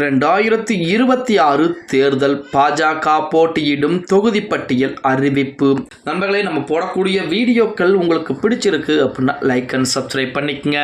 ரெண்டாயிரத்தி இருபத்தி ஆறு தேர்தல் பாஜக போட்டியிடும் தொகுதி பட்டியல் அறிவிப்பு. நண்பர்களே நம்ம போடக்கூடிய வீடியோக்கள் உங்களுக்கு பிடிச்சிருக்கு அப்படின்னா லைக் அண்ட் சப்ஸ்கிரைப் பண்ணிக்கங்க.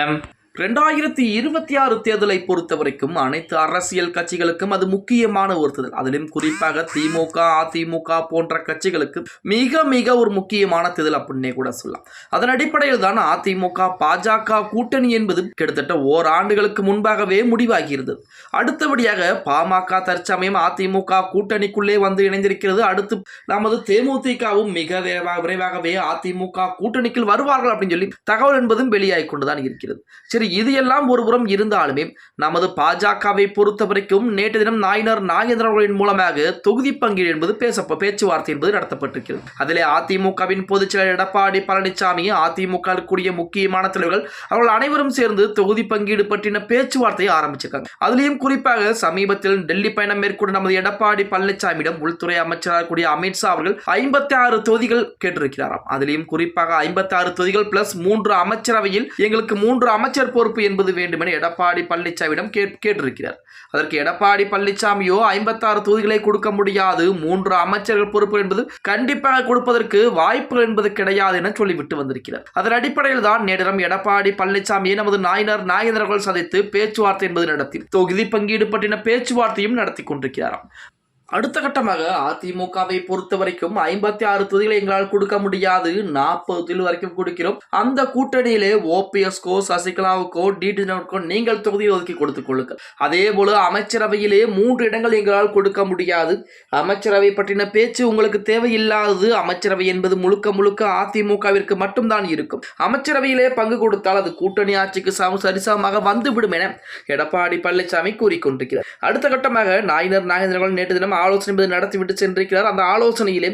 ரெண்டாயிரத்தி இருபத்தி ஆறு தேர்தலை பொறுத்த வரைக்கும் அனைத்து அரசியல் கட்சிகளுக்கும் அது முக்கியமான ஒரு தேர்தல். அதிலும் குறிப்பாக திமுக அதிமுக போன்ற கட்சிகளுக்கு மிக மிக ஒரு முக்கியமான தேர்தல் அப்படின்னே கூட சொல்லலாம். அதன் அடிப்படையில் தான் அதிமுக பாஜக கூட்டணி என்பது கிட்டத்தட்ட ஓராண்டுகளுக்கு முன்பாகவே முடிவாகியிருந்தது. அடுத்தபடியாக பாமக தற்சமயம் அதிமுக கூட்டணிக்குள்ளே வந்து இணைந்திருக்கிறது. அடுத்து நமது தேமுதிகவும் மிக விரைவாகவே அதிமுக கூட்டணிக்குள் வருவார்கள் அப்படின்னு சொல்லி தகவல் என்பதும் வெளியாகி கொண்டுதான் இருக்கிறது. சரி இது எல்லாம் ஒருபுறம் இருந்தாலுமே நமது பாஜகவை பொறுத்த வரைக்கும் நேற்று தினம் நாயினர் நாகேந்திரன் அவர்களின் மூலமாக தொகுதி பங்கீடு என்பது பேச பேச்சுவார்த்தை என்பது நடத்தப்பட்டிருக்கிறது. அதிலே அதிமுகவின் பொதுச் செயலர் எடப்பாடி பழனிசாமி அதிமுக கூடிய முக்கியமான தலைவர்கள் அவர்கள் அனைவரும் சேர்ந்து தொகுதி பங்கீடு பற்றின பேச்சுவார்த்தையை ஆரம்பிச்சிருக்காங்க. அதுலேயும் குறிப்பாக சமீபத்தில் டெல்லி பயணம் மேற்கொண்ட நமது எடப்பாடி பழனிசாமியிடம் உள்துறை அமைச்சராக கூடிய அமித்ஷா அவர்கள் ஐம்பத்தி ஆறு தொகுதிகள் கேட்டிருக்கிறாராம். அதிலையும் குறிப்பாக ஐம்பத்தி ஆறு தொகுதிகள் பிளஸ் மூன்று அமைச்சரவையில் எங்களுக்கு மூன்று அமைச்சர் பொறுப்பு என்பது வேண்டுமென எடப்பாடி பழனிசாமியிடம் கேட் கேட்டிருக்கிறார். அதற்கு எடப்பாடி பழனிசாமியோ ஐம்பத்தாறு தொகுதிகளை கொடுக்க முடியாது. மூன்று அமைச்சர்கள் பொறுப்பு என்பது கண்டிப்பாக கொடுப்பதற்கு வாய்ப்பு என்பது கிடையாது என சொல்லிவிட்டு வந்திருக்கிறார். அதன் அடிப்படையில் தான் நேரம் எடப்பாடி பழனிசாமியை நமது நாயினர் நாகேந்திரர்கள் சந்தித்து பேச்சுவார்த்தை என்பது நடத்தி தொகுதி பங்கீடு பற்றின பேச்சுவார்த்தையும் நடத்தி கொண்டிருக்கிறாராம். அடுத்த கட்டமாக அதிமுகவை பொறுத்த வரைக்கும் ஐம்பத்தி ஆறு தொகுதிகளை எங்களால் கொடுக்க முடியாது. நாற்பது தொகுதி வரைக்கும் கொடுக்கிறோம். அந்த கூட்டணியிலே ஓபிஎஸ்கோ சசிகலாவுக்கோ டிடினருக்கோ நீங்கள் தொகுதியை ஒதுக்கி கொடுத்துக் கொள்ளுங்கள். அதே போல அமைச்சரவையிலே மூன்று இடங்கள் எங்களால் கொடுக்க முடியாது. அமைச்சரவை பற்றின பேச்சு உங்களுக்கு தேவையில்லாதது. அமைச்சரவை என்பது முழுக்க முழுக்க அதிமுகவிற்கு மட்டும்தான் இருக்கும். அமைச்சரவையிலே பங்கு கொடுத்தால் அது கூட்டணி ஆட்சிக்கு சம சரிசமமாக வந்துவிடும் என எடப்பாடி பழனிசாமி கூறிக்கொண்டிருக்கிறார். அடுத்த கட்டமாக நாயினர் நாகேந்திரர்கள் நேற்று தினம் ஆலோசனை மீது நடத்திவிட்டு சென்றிருக்கிறார். அந்த ஆலோசனையிலே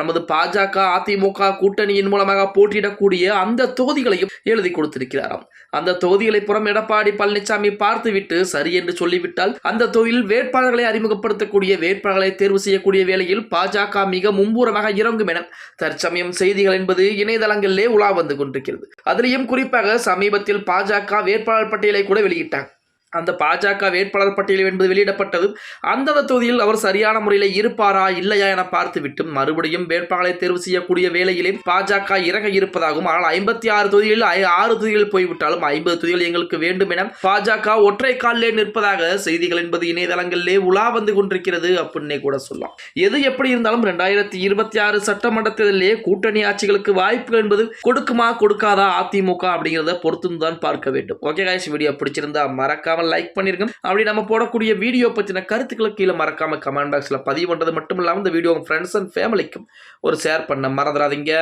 நமது பாஜக அதிமுக கூட்டணியின் மூலமாக போட்டியிடக்கூடிய அந்த தொகுதிகளையும் எழுதி கொடுத்திருக்கிறாராம். அந்த தொகுதிகளை புறம் எடப்பாடி பழனிசாமி பார்த்துவிட்டு சரி என்று சொல்லிவிட்டால் அந்த தொகுதியில் வேட்பாளர்களை அறிமுகப்படுத்தக்கூடிய வேட்பாளர்களை தேர்வு செய்யக்கூடிய வேளையில் பாஜக மிக மும்பூரமாக இறங்கும் என தற்சமயம் செய்திகள் என்பது இணையதளங்களிலே உலா வந்து கொண்டிருக்கிறது. அதிலேயும் குறிப்பாக சமீபத்தில் பாஜக வேட்பாளர் பட்டியலை கூட வெளியிட்டாங்க. அந்த பாஜக வேட்பாளர் பட்டியல் என்பது வெளியிடப்பட்டது. அந்தந்த தொகுதியில் அவர் சரியான முறையில் இருப்பாரா இல்லையா என பார்த்துவிட்டு மறுபடியும் வேட்பாளரை தேர்வு செய்யக்கூடிய வேளையிலே பாஜக இறங்க இருப்பதாகவும் ஆனால் ஐம்பத்தி ஆறு தொகுதிகளில் ஐ- ஆறு தொகுதிகள் போய்விட்டாலும் ஐம்பது தொகுதிகள் எங்களுக்கு வேண்டும் என பாஜக ஒற்றை காலிலே நிற்பதாக செய்திகள் என்பது இணையதளங்களிலே உலா வந்து கொண்டிருக்கிறது அப்படின்னே கூட சொல்லலாம். எது எப்படி இருந்தாலும் ரெண்டாயிரத்தி இருபத்தி ஆறு சட்டமன்ற தேர்தலிலே கூட்டணி ஆட்சிகளுக்கு வாய்ப்புகள் என்பது கொடுக்குமா கொடுக்காதா அதிமுக அப்படிங்கிறத பொறுத்து தான் பார்க்க வேண்டும். ஓகே காய்ச்சி வீடியோ பிடிச்சிருந்தா மறக்காம லைக் பண்ணிருங்க. அப்படி நம்ம போடக்கூடிய வீடியோ பற்றின கருத்துக்களை கீழே மறக்காம கமெண்ட் பாக்ஸில் பதிவு பண்ணுறது மட்டும் இல்லாமல் இந்த வீடியோ உங்கள் ஃப்ரெண்ட்ஸ் அண்ட் ஃபேமிலிக்கும் ஒரு ஷேர் பண்ண மறந்துடாதீங்க.